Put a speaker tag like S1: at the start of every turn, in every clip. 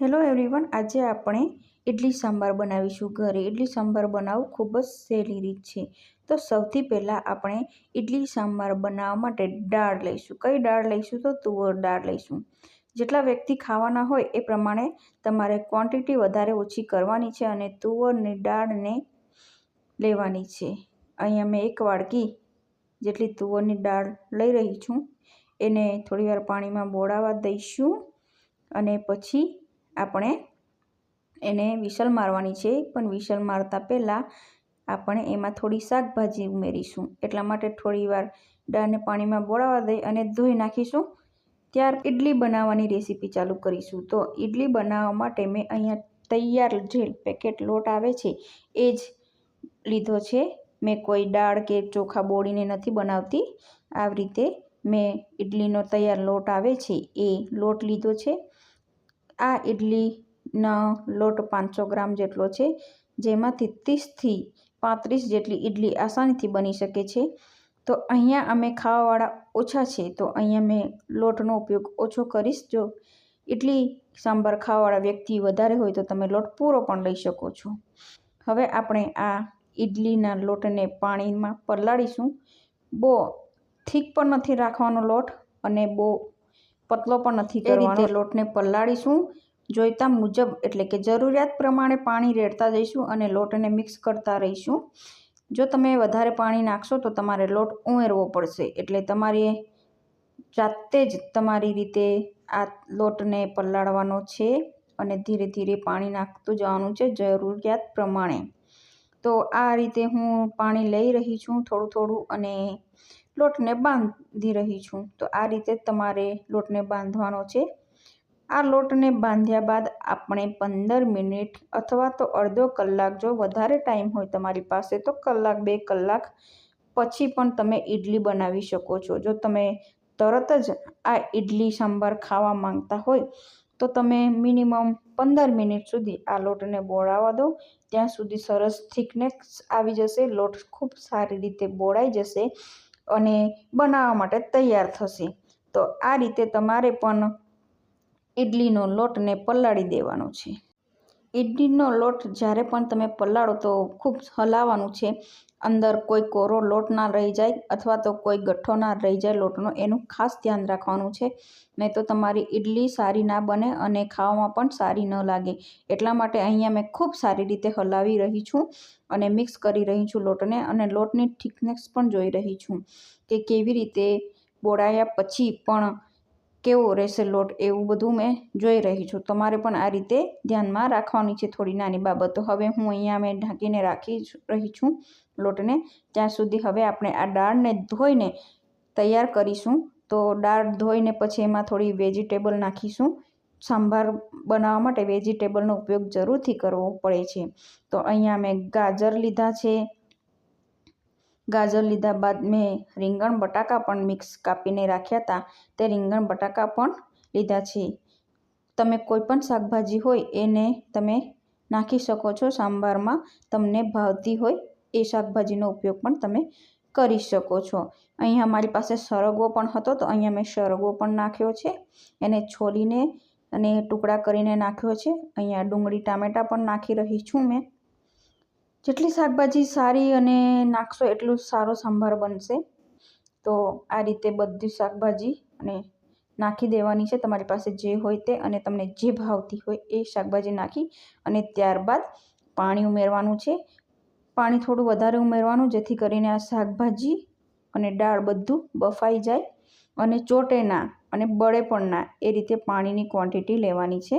S1: Hello everyone, આજે આપણે ઇડલી સાંભાર બનાવીશું ઘરે. ઇડલી સાંભાર બનાવવું ખૂબ જ સહેલી રીત છે. તો સૌથી પહેલાં આપણે ઇડલી સાંભાર બનાવવા માટે દાળ લઈશું. કઈ દાળ લઈશું? તો તુવર દાળ લઈશું. જેટલા વ્યક્તિ ખાવાના હોય એ પ્રમાણે તમારે ક્વોન્ટિટી વધારે ઓછી કરવાની છે અને તુવરની દાળને લેવાની છે. અહીંયા મેં એક વાડકી જેટલી તુવરની દાળ લઈ રહી છું. એને થોડીવાર પાણીમાં બોળાવા દઈશું અને પછી આપણે એને વિસલ મારવાની છે. પણ વિસલ મારતા પહેલાં આપણે એમાં થોડી શાકભાજી ઉમેરીશું. એટલા માટે થોડીવાર દાળને પાણીમાં બોળાવા દઈ અને ધોઈ નાખીશું. ત્યાર ઇડલી બનાવવાની રેસીપી ચાલુ કરીશું. તો ઇડલી બનાવવા માટે મેં અહીંયા તૈયાર જે પેકેટ લોટ આવે છે, એ જ લીધો છે. મેં કોઈ દાળ કે ચોખા બોળીને નથી બનાવતી. આવી રીતે મેં ઇડલીનો તૈયાર લોટ આવે છે, એ લોટ લીધો છે. આ ઇડલીનો લોટ પાંચસો ગ્રામ જેટલો છે, જેમાંથી ત્રીસથી પાંત્રીસ જેટલી ઇડલી આસાનીથી બની શકે છે. તો અહીંયા અમે ખાવાવાળા ઓછા છે, તો અહીંયા મેં લોટનો ઉપયોગ ઓછો કરીશ. જો ઇડલી સાંભાર ખાવાવાળા વ્યક્તિ વધારે હોય તો તમે લોટ પૂરો પણ લઈ શકો છો. હવે આપણે આ ઇડલીના લોટને પાણીમાં પલાળીશું. બહુ થીક પણ નથી રાખવાનો લોટ અને બહુ પતલો પણ નથી કરવાનો. લોટને પલાળીશું. જોઈતા મુજબ એટલે કે જરૂરિયાત પ્રમાણે પાણી રેડતા જઈશું અને લોટને મિક્સ કરતા રહીશું. જો તમે વધારે પાણી નાખશો તો તમારે લોટ ઉમેરવો પડશે. એટલે તમારે જાતે જ તમારી રીતે આ લોટને પલાળવાનો છે અને ધીરે ધીરે પાણી નાખતું જવાનું છે જરૂરિયાત પ્રમાણે. તો આ રીતે હું પાણી લઈ રહી છું થોડું થોડું અને લોટને બાંધી રહી છું. તો આ રીતે તમારે લોટને બાંધવાનો છે. આ લોટને બાંધ્યા બાદ આપણે પંદર મિનિટ અથવા તો અડધો કલાક જો વધારે ટાઈમ હોય તમારી પાસે, તો કલાક, બે કલાક પછી પણ તમે ઇડલી બનાવી શકો છો. જો તમે તરત જ આ ઇડલી સંભાર ખાવા માંગતા હોય, તો તમે મિનિમમ પંદર મિનિટ સુધી આ લોટને બોળાવા દો. ત્યાં સુધી સરસ થિકનેસ આવી જશે, લોટ ખૂબ સારી રીતે બોળાઈ જશે. અને બનાવવા માટે તૈયાર થશે. તો આ રીતે તમારે પણ ઇડલીનો લોટને પલાળી દેવાનો છે. ઇડલીનો લોટ જ્યારે પણ તમે પલાળો તો ખૂબ હલાવવાનું છે. અંદર કોઈ કોરો લોટ ના રહી જાય અથવા તો કોઈ ગઠ્ઠો ના રહી જાય લોટનો, એનું ખાસ ધ્યાન રાખવાનું છે. નહીં તો તમારી ઇડલી સારી ના બને અને ખાવામાં પણ સારી ન લાગે. એટલા માટે અહીંયા મેં ખૂબ સારી રીતે હલાવી રહી છું અને મિક્સ કરી રહી છું લોટને અને લોટની થિકનેસ પણ જોઈ રહી છું કે કેવી રીતે બોળાયા પછી પણ કેવો રહેશે લોટ એવું બધું મેં જોઈ રહી છું. તમારે પણ આ રીતે ધ્યાનમાં રાખવાની છે થોડી નાની બાબતો. હવે હું અહીંયા મેં ઢાંકીને રાખી રહી છું. લોટને ત્યાં સુધી હવે આપણે આ દાળને ધોઈને તૈયાર કરીશું. તો દાળ ધોઈને પછી એમાં થોડી વેજીટેબલ નાખીશું. સાંભાર બનાવવા માટે વેજીટેબલનો ઉપયોગ જરૂરથી કરવો પડે છે. તો અહીંયા મેં ગાજર લીધા છે. ગાજર લીધા બાદ મેં રીંગણ, બટાકા પણ મિક્સ કાપીને રાખ્યા હતા. તે રીંગણ, બટાકા પણ લીધા છે. તમે કોઈ પણ શાકભાજી હોય એને તમે નાખી શકો છો સાંભારમાં. તમને ભાવતી હોય એ શાકભાજીનો ઉપયોગ પણ તમે કરી શકો છો. અહીંયા મારી પાસે સરગવો પણ હતો, તો અહીંયા મેં સરગવો પણ નાખ્યો છે. એને છોલીને અને ટુકડા કરીને નાખ્યો છે. અહીંયા ડુંગળી, ટામેટાં પણ નાખી રહી છું મેં. જેટલી શાકભાજી સારી અને નાખશો એટલું સારો સંભાર બનશે. તો આ રીતે બધી શાકભાજી અને નાખી દેવાની છે. તમારી પાસે જે હોય તે અને તમને જે ભાવતી હોય એ શાકભાજી નાખી અને ત્યારબાદ પાણી ઉમેરવાનું છે. પાણી થોડું વધારે ઉમેરવાનું, જેથી કરીને આ શાકભાજી અને દાળ બધું બફાઈ જાય અને ચોટે ના અને બળે પણ ના, એ રીતે પાણીની ક્વોન્ટિટી લેવાની છે.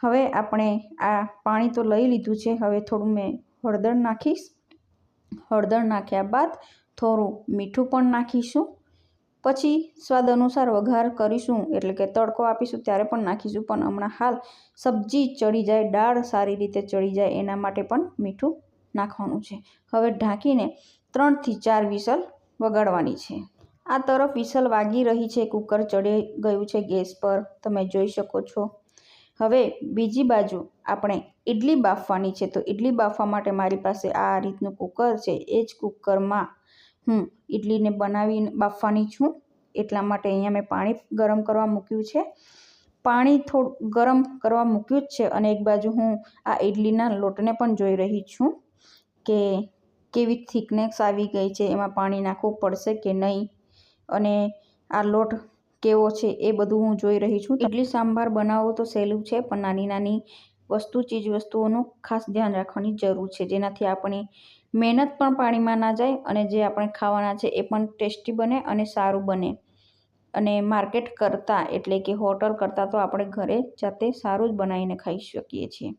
S1: હવે આપણે આ પાણી તો લઈ લીધું છે, હવે થોડું મેં હળદર નાખીશ. હળદર નાખ્યા બાદ થોડું મીઠું પણ નાખીશું. પછી સ્વાદ અનુસાર વઘાર કરીશું, એટલે કે તડકો આપીશું ત્યારે પણ નાખીશું, પણ હમણાં હાલ સબ્જી ચડી જાય દાળ સારી રીતે ચડી જાય, એના માટે પણ મીઠું નાખવાનું છે. હવે ઢાંકીને ત્રણથી ચાર વિસલ વગાડવાની છે. આ તરફ વિસલ વાગી રહી છે, કુકર ચડી ગયું છે ગેસ પર, તમે જોઈ શકો છો. હવે બીજી બાજુ આપણે ઇડલી બાફવાની છે, તો ઇડલી બાફવા માટે મારી પાસે આ રીતનું કુકર છે, એ જ કુકરમાં હું ઇડલીને બનાવી બાફવાની છું. એટલા માટે અહીંયા મેં પાણી ગરમ કરવા મૂક્યું છે. પાણી થોડું ગરમ કરવા મૂક્યું જ છે અને એક બાજુ હું આ ઇડલીના લોટને પણ જોઈ રહી છું. કે કેવી થિકનેસ આવી ગઈ છે, એમાં પાણી નાખવું પડશે કે નહીં? અને આ લોટ કેવો છે એ બધું હું જોઈ રહી છું. ઇડલી સાંભાર બનાવવો તો સહેલું છે, પણ નાની નાની વસ્તુ, ચીજ વસ્તુઓનું ખાસ ધ્યાન રાખવાની જરૂર છે, જેનાથી આપણી મહેનત પણ પાણીમાં ના જાય અને જે આપણે ખાવાના છે એ પણ ટેસ્ટી બને અને સારું બને. અને માર્કેટ કરતાં એટલે કે હોટલ કરતાં તો આપણે ઘરે જાતે સારું જ બનાવીને ખાઈ શકીએ છીએ.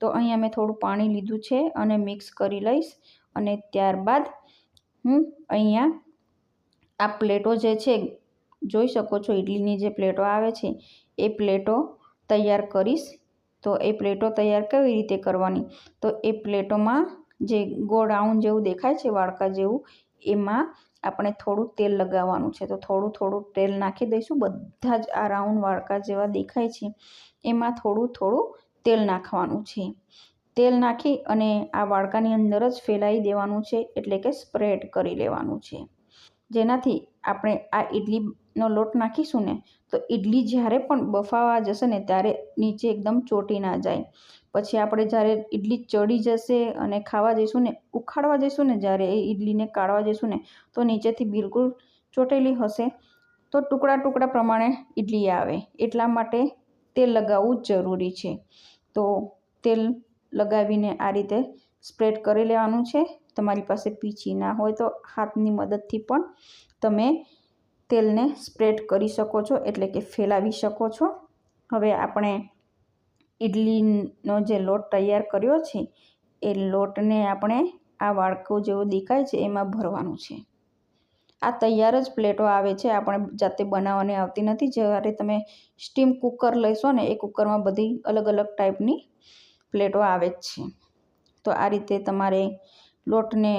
S1: તો અહીંયા મેં થોડું પાણી લીધું છે અને મિક્સ કરી લઈશ અને ત્યારબાદ હું અહીંયા આ પ્લેટો જે છે, જોઈ શકો છો ઇડલીની જે પ્લેટો આવે છે, એ પ્લેટો તૈયાર કરીશ. તો એ પ્લેટો તૈયાર કેવી રીતે કરવાની? તો એ પ્લેટોમાં જે ગોળ રાઉન્ડ જેવું દેખાય છે, વાડકા જેવું, એમાં આપણે થોડું તેલ લગાવવાનું છે. તો થોડું થોડું તેલ નાખી દઈશું. બધા જ આ રાઉન્ડ વાડકા જેવા દેખાય છે. એમાં થોડું થોડું તેલ નાખવાનું છે. તેલ નાખી અને આ વાડકાની અંદર જ ફેલાઈ દેવાનું છે, એટલે કે સ્પ્રેડ કરી લેવાનું છે. જેનાથી આપણે આ ઇડલીનો લોટ નાખીશું ને, તો ઇડલી જ્યારે પણ બફાવા જશે ને, ત્યારે નીચે એકદમ ચોટી ના જાય. પછી આપણે જ્યારે ઇડલી ચડી જશે અને ખાવા જઈશું ને, ઉખાડવા જઈશું ને, જ્યારે એ ઇડલીને કાઢવા જઈશું ને, તો નીચેથી બિલકુલ ચોટેલી હશે. તો ટુકડા ટુકડા પ્રમાણે ઇડલી આવે. એટલા માટે તેલ લગાવવું જરૂરી છે. તો તેલ લગાવીને આ રીતે સ્પ્રેડ કરી લેવાનું છે. તમારી પાસે પીછી ના હોય તો હાથની મદદથી પણ તમે તેલને સ્પ્રેડ કરી શકો છો, એટલે કે ફેલાવી શકો છો. હવે આપણે ઇડલીનો જે લોટ તૈયાર કર્યો છે, એ લોટને આપણે આ વાડકું જેવો દેખાય છે, એમાં ભરવાનું છે. આ તૈયાર જ પ્લેટો આવે છે, આપણે જાતે બનાવવાની આવતી નથી. જ્યારે તમે સ્ટીમ કુકર લઈશો ને, એ કુકરમાં બધી અલગ અલગ ટાઈપની પ્લેટો આવે જ છે. તો આ રીતે તમારે લોટને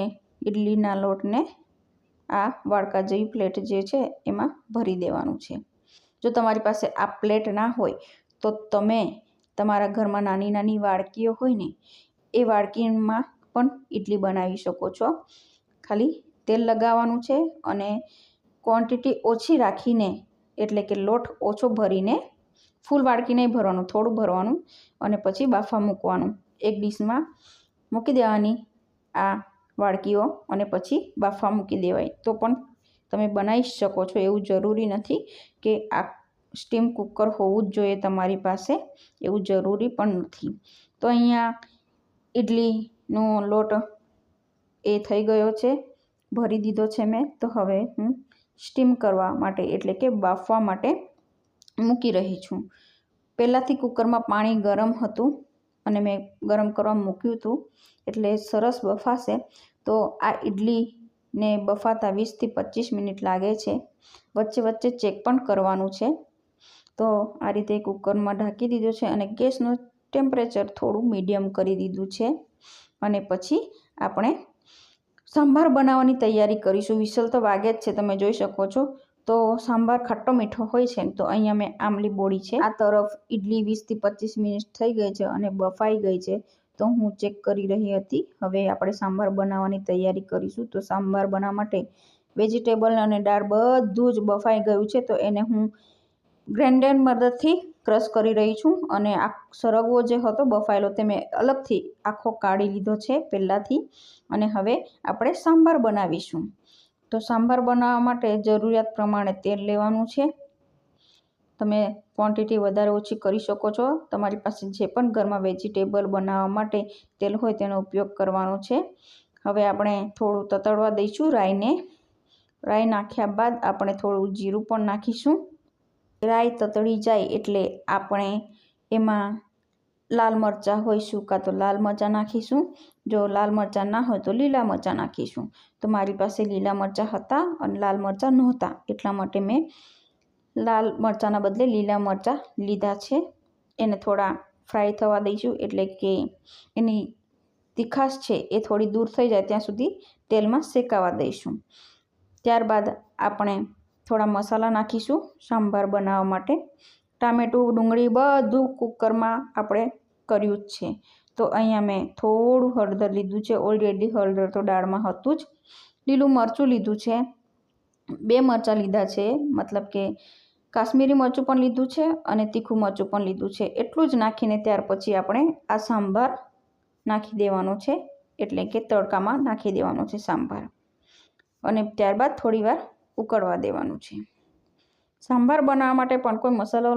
S1: ઇડલીના લોટને આ વાડકા જેવી પ્લેટ જે છે, એમાં ભરી દેવાનું છે. જો તમારી પાસે આ પ્લેટ ના હોય, તો તમે તમારા ઘરમાં નાની નાની વાડકીઓ હોય ને, એ વાડકીમાં પણ ઇડલી બનાવી શકો છો. ખાલી તેલ લગાવવાનું છે અને ક્વોન્ટિટી ઓછી રાખીને, એટલે કે લોટ ઓછો ભરીને ફૂલ વાડકી નહીં ભરવાનું, થોડું ભરવાનું અને પછી બાફા મૂકવાનું. એક ડીશમાં મૂકી દેવાની આ વાડકીઓ અને પછી બાફા મૂકી દેવાય. તો પણ તમે બનાવી શકો છો, એવું જરૂરી નથી કે આ સ્ટીમ કુકર હોવું જ જોઈએ તમારી પાસે, એવું જરૂરી પણ નથી. તો અહીંયા ઇડલીનો લોટ એ થઈ ગયો છે. ભરી દીધો છે મેં. તો હવે હું સ્ટીમ કરવા માટે, એટલે કે બાફવા માટે મૂકી રહી છું. પહેલાંથી કુકરમાં પાણી ગરમ હતું અને મેં ગરમ કરવા મૂક્યું હતું, એટલે સરસ બફાશે. તો આ ઇડલીને બફાતા વીસથી પચીસ મિનિટ લાગે છે. વચ્ચે વચ્ચે ચેક પણ કરવાનું છે. તો આ રીતે કુકરમાં ઢાંકી દીધું છે અને ગેસનું ટેમ્પરેચર થોડું મીડિયમ કરી દીધું છે. અને પછી આપણે સાંભાર બનાવવાની તૈયારી કરીશું. વિસલ તો વાગે જ છે, તમે જોઈ શકો છો. તો સાંભાર ખટ્ટો મીઠો હોય છે તો અહીંયા મેં આમલી બોળી છે. આ તરફ ઇડલી વીસથી પચીસ મિનિટ થઈ ગઈ છે અને બફાઈ ગઈ છે. તો હું ચેક કરી રહી હતી. હવે આપણે સાંભાર બનાવવાની તૈયારી કરીશું. તો સાંભાર બનાવવા માટે વેજીટેબલ અને દાળ બધું જ બફાઈ ગયું છે. તો એને હું ગ્રેન્ડર મદદથી ક્રશ કરી રહી છું અને આ સરગવો જે હતો બફાયેલો તે મેં અલગથી આખો કાઢી લીધો છે પહેલાંથી. અને હવે આપણે સાંભાર બનાવીશું. તો સાંભાર બનાવવા માટે જરૂરિયાત પ્રમાણે તેલ લેવાનું છે. તમે ક્વોન્ટિટી વધારે ઓછી કરી શકો છો. તમારી પાસે જે પણ ઘરમાં વેજીટેબલ બનાવવા માટે તેલ હોય તેનો ઉપયોગ કરવાનો છે. હવે આપણે થોડું તતડવા દઈશું રાઈને. રાઈ નાખ્યા બાદ આપણે થોડું જીરું પણ નાખીશું. રાઈ તતડી જાય એટલે આપણે એમાં લાલ મરચાં હોય સૂકા તો લાલ મરચાં નાખીશું. જો લાલ મરચાં ના હોય તો લીલા મરચાં નાખીશું. તો મારી પાસે લીલા મરચાં હતા અને લાલ મરચાં નહોતા. એટલા માટે મેં લાલ મરચાંના બદલે લીલા મરચાં લીધા છે. એને થોડા ફ્રાય થવા દઈશું એટલે કે એની તીખાશ છે એ થોડી દૂર થઈ જાય ત્યાં સુધી તેલમાં શેકાવા દઈશું. ત્યારબાદ આપણે થોડા મસાલા નાખીશું સાંભાર બનાવવા માટે. ટામેટું, ડુંગળી બધું કુકરમાં આપણે કર્યું જ છે. તો અહીંયા મેં થોડું હળદર લીધું છે. ઓલરેડી હળદર તો દાળમાં હતું જ. લીલું મરચું લીધું છે. બે મરચાં લીધા છે. મતલબ કે કાશ્મીરી મરચું પણ લીધું છે અને તીખું મરચું પણ લીધું છે. એટલું જ નાખીને ત્યાર પછી આપણે આ સાંભાર નાખી દેવાનો છે. એટલે કે તડકામાં નાખી દેવાનો છે સાંભાર. અને ત્યારબાદ થોડીવાર ઉકળવા દેવાનું છે. સાંભાર બનાવવા માટે પણ કોઈ મસાલો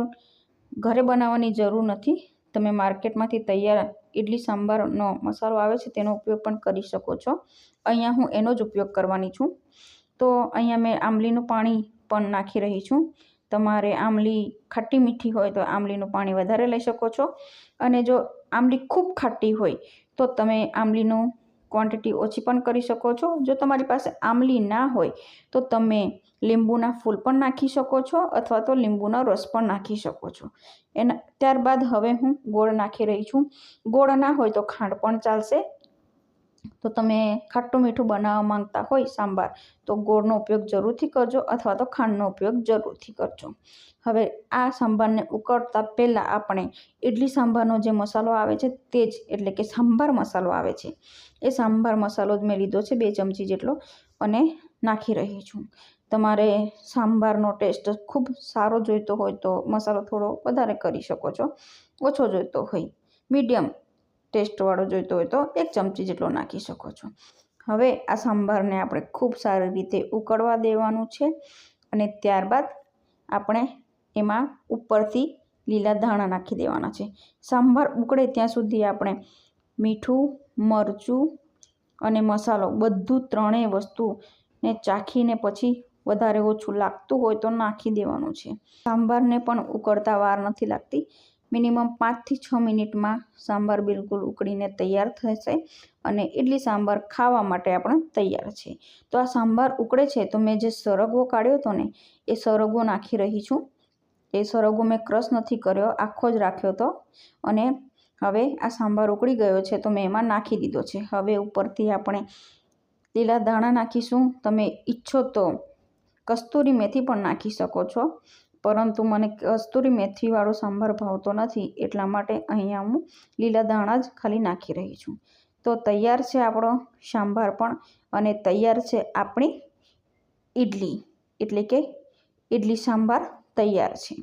S1: ઘરે બનાવવાની જરૂર નથી. તમે માર્કેટમાંથી તૈયાર ઇડલી સાંભારનો મસાલો આવે છે તેનો ઉપયોગ પણ કરી શકો છો. અહીંયા હું એનો જ ઉપયોગ કરવાની છું. તો અહીંયા મેં આંબલીનું પાણી પણ નાખી રહી છું. તમારે આંબલી ખાટી મીઠી હોય તો આંબલીનું પાણી વધારે લઈ શકો છો. અને જો આંબલી ખૂબ ખાટી હોય તો તમે આંબલીનું ક્વોન્ટિટી ઓછી પણ કરી શકો છો. જો તમારી પાસે આમલી ના હોય, તો તમે લીંબુના ફૂલ પણ નાખી શકો છો અથવા તો લીંબુનો રસ પણ નાખી શકો છો. એના ત્યારબાદ હવે હું ગોળ નાખી રહી છું. ગોળ ના હોય તો ખાંડ પણ ચાલશે. તો તમે ખાટું મીઠું બનાવવા માંગતા હોય સાંભાર, તો ગોળનો ઉપયોગ જરૂરથી કરજો અથવા તો ખાંડનો ઉપયોગ જરૂરથી કરજો. હવે આ સાંભારને ઉકળતા પહેલાં આપણે ઇડલી સાંભારનો જે મસાલો આવે છે તે જ એટલે કે સાંભાર મસાલો આવે છે. એ સાંભાર મસાલો જ મેં લીધો છે બે ચમચી જેટલો અને નાખી રહી છું. તમારે સાંભારનો ટેસ્ટ ખૂબ સારો જોઈતો હોય તો મસાલો થોડો વધારે કરી શકો છો, ઓછો જોઈતો હોય. મીડિયમ ટેસ્ટવાળો જોઈતો હોય તો એક ચમચી જેટલો નાખી શકો છો. હવે આ સાંભારને આપણે ખૂબ સારી રીતે ઉકળવા દેવાનું છે અને ત્યારબાદ આપણે એમાં ઉપરથી લીલા ધાણા નાખી દેવાના છે. સાંભાર ઉકળે ત્યાં સુધી આપણે મીઠું, મરચું અને મસાલો બધું ત્રણેય વસ્તુને ચાખીને પછી વધારે ઓછું લાગતું હોય તો નાખી દેવાનું છે. સાંભારને પણ ઉકળતા વાર નથી લાગતી. મિનિમમ પાંચથી છ મિનિટમાં સાંભાર બિલકુલ ઉકળીને તૈયાર થશે અને ઇડલી સાંભાર ખાવા માટે આપણે તૈયાર છે તો આ સાંભાર ઉકળે છે તો મેં જે સરગવો કાઢ્યો હતો ને, એ સરગવો નાખી રહી છું. એ સરગવો મેં ક્રશ નથી કર્યો, આખો જ રાખ્યો હતો અને હવે આ સાંભાર ઉકળી ગયો છે તો મેં એમાં નાખી દીધો છે. હવે ઉપરથી આપણે લીલા દાણા નાખીશું. તમે ઈચ્છો તો કસ્તુરી મેથી પણ નાખી શકો છો. પરંતુ મને કસ્તુરી મેથીવાળો સાંભાર ભાવતો નથી, એટલા માટે અહીંયા હું લીલા દાણા જ ખાલી નાખી રહી છું. તો તૈયાર છે આપણો સાંભાર પણ અને તૈયાર છે આપણી ઇડલી એટલે કે ઇડલી સાંભાર તૈયાર છે.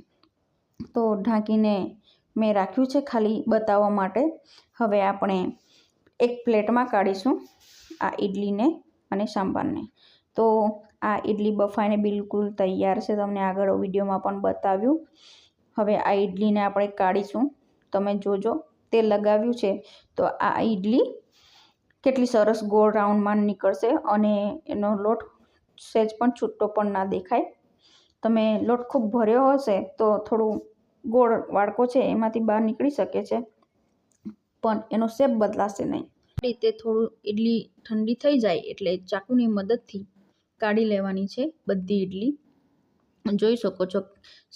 S1: તો ઢાંકીને મેં રાખ્યું છે ખાલી બતાવવા માટે. હવે આપણે એક પ્લેટમાં કાઢીશું આ ઇડલીને અને સાંભારને. તો આ ઇડલી બફાઈને બિલકુલ તૈયાર છે. તમને આગળ વિડીયોમાં પણ બતાવ્યું. હવે આ ઇડલીને આપણે કાઢીશું. તમે જોજો, તે લગાવ્યું છે. તો આ ઇડલી કેટલી સરસ ગોળ રાઉન્ડમાં નીકળશે અને એનો લોટ સહેજ પણ છૂટો પણ ના દેખાય. તમે લોટ ખૂબ ભર્યો હશે તો થોડું ગોળ વાડકો છે એમાંથી બહાર નીકળી શકે છે. પણ એનો શેપ બદલાશે નહીં. રીતે થોડું ઇડલી ઠંડી થઈ જાય એટલે ચાકુની મદદથી કાઢી લેવાની છે બધી ઇડલી. જોઈ શકો છો,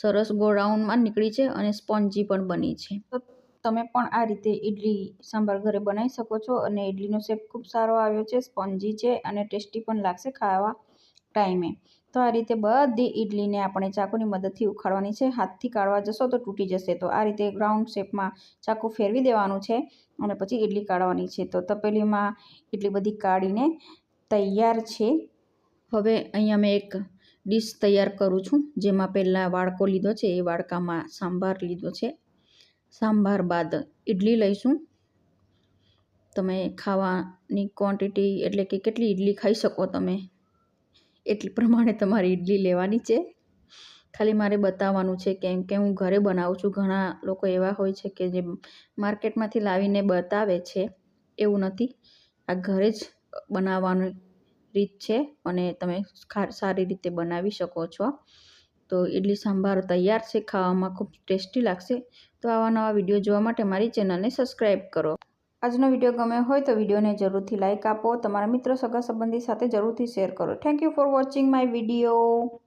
S1: સરસ ગોળ રાઉન્ડમાં નીકળી છે અને સ્પોન્જી પણ બની છે. તો તમે પણ આ રીતે ઇડલી સાંભાર ઘરે બનાવી શકો છો અને ઇડલીનો શેપ ખૂબ સારો આવ્યો છે, સ્પોન્જી છે અને ટેસ્ટી પણ લાગશે ખાવા ટાઈમે. તો આ રીતે બધી ઇડલીને આપણે ચાકુની મદદથી ઉખાડવાની છે. હાથથી કાઢવા જશો તો તૂટી જશે. તો આ રીતે રાઉન્ડ શેપમાં ચાકુ ફેરવી દેવાનું છે અને પછી ઇડલી કાઢવાની છે. તો તપેલીમાં એટલી બધી કાઢીને તૈયાર છે. હવે અહીંયા મેં એક ડીશ તૈયાર કરું છું, જેમાં પહેલાં વાડકો લીધો છે, એ વાડકામાં સાંભાર લીધો છે. સાંભાર બાદ ઇડલી લઈશું. તમે ખાવાની ક્વોન્ટિટી એટલે કે કેટલી ઇડલી ખાઈ શકો તમે, એટલી પ્રમાણે તમારે ઇડલી લેવાની છે. ખાલી મારે બતાવવાનું છે કેમ કે હું ઘરે બનાવું છું, ઘણા લોકો એવા હોય છે કે જે માર્કેટમાંથી લાવીને બતાવે છે, એવું નથી. આ ઘરે જ બનાવવાની રીત છે અને તમે સારી રીતે બનાવી શકો છો. તો ઇડલી સંભાર તૈયાર છે, ખાવામાં ખૂબ ટેસ્ટી લાગશે. તો આવા નવા વીડિયો જોવા માટે મારી ચેનલને સબસ્ક્રાઈબ કરો. આજનો વીડિયો ગમ્યો હોય તો વિડીયોને જરૂરથી લાઇક આપો. તમારા મિત્રો સગા સંબંધી સાથે જરૂરથી શેર કરો. Thank you for watching my video.